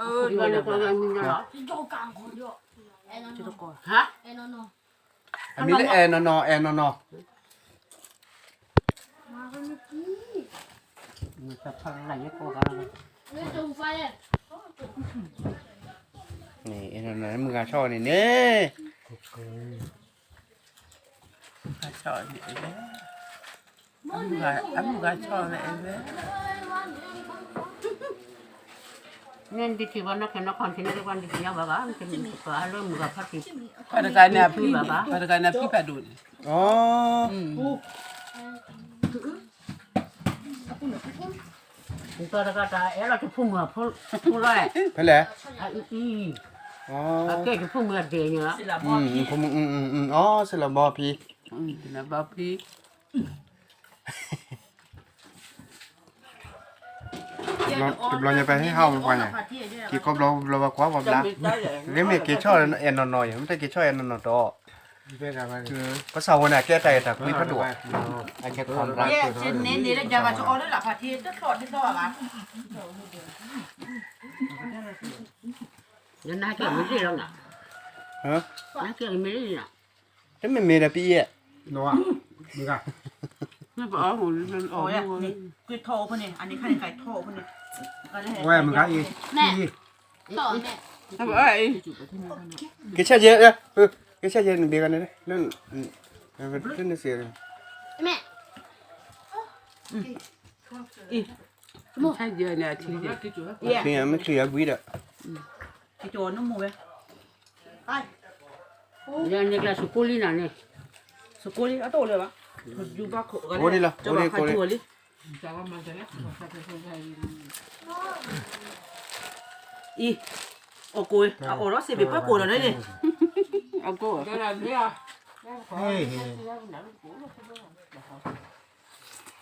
เออเดี๋ยวเดี๋ยวเดี๋ยวเดี๋ยวที่โจกางคนเยอะแอนนอนจก่อนฮะแอนนอนอันนี้ได้แอนนอแอนนอมาเมื่อกี้มันจะพังอะไรเนี่ยกูกันเลยจุ่มไฟนี่แอนนอมึงกาชอบนี่เนี่ยกาชอบนี่เอ้ยมึงกาอันมึงกาชอบนี่เอ้ย nên đi thì nó khen nó còn thì nó quan đi nhau bà bà thì mình có lơ mù gặp phát thì ไปตะการเนี่ยพี่ไปตะการเนี่ยพี่แปดดูดิอ๋ออ chúng ta đã ta é là cái phun mưa phun phun lại เพิ่นแหละ à ừ ừ อ๋อ à cái cái phun mưa để nhớ สิละบ่อืมพี่ผมอืมอืมอืมอ๋อเสร็จแล้วบ่พี่อืมสิละบ่พี่ เราจะไปให้เฮามันไปเนี่ยกี่กบเราเราว่าความมรักเรื่องเมกี่ช่อเอ็นนอนอยมันได้กี่ช่อเอ็นนอนต่อภาสาวันไหนแก้ใจแต่มีพัดดวกไอ้แค่ความรักเนี่ยช่นนี้นี่เราจะมาจะเอาได้หลักพัดที่จะสอดที่สอดอะยันน่าเกี่ยวไม่ได้หรอกนะฮะน่าเกี่ยวไม่ได้หรอกจะไม่มีนะพี่เอ๋นัวมึงอะ นี่ปะอ๋อหูมันออโอ้กยอ่ะลูกนี่คือโทรพวกนี้อันนี้ข้างในไก่โทรพวกนี้ก็เลยให้ Qua mình gái gì? Nè. Gì? ต่อแม่ นี่ปะไอ้ Cái xe dê đó. Ừ, Cái xe dê mình đi gần đây đấy. Lên. ừ, Lên lên lên xe. แม่ใช่เยอะเนี่ยทีเดียว Thì em mới clear quý đó. ไอ้โจรน้องหมูเว้ยไป เดี๋ยวนี่กระสุกุลีน่ะเนี่ย สกุลนี่เอาโตเลยวะ อยบ้านโขกันโอ้นี่เะโอ้นี่โอ้ดีวตัวนี่อีโอ้กุยเอาโอ้รถเสียไปเพื่อกูแล้วนี่เอากูแล้วนี่ยเฮ้ย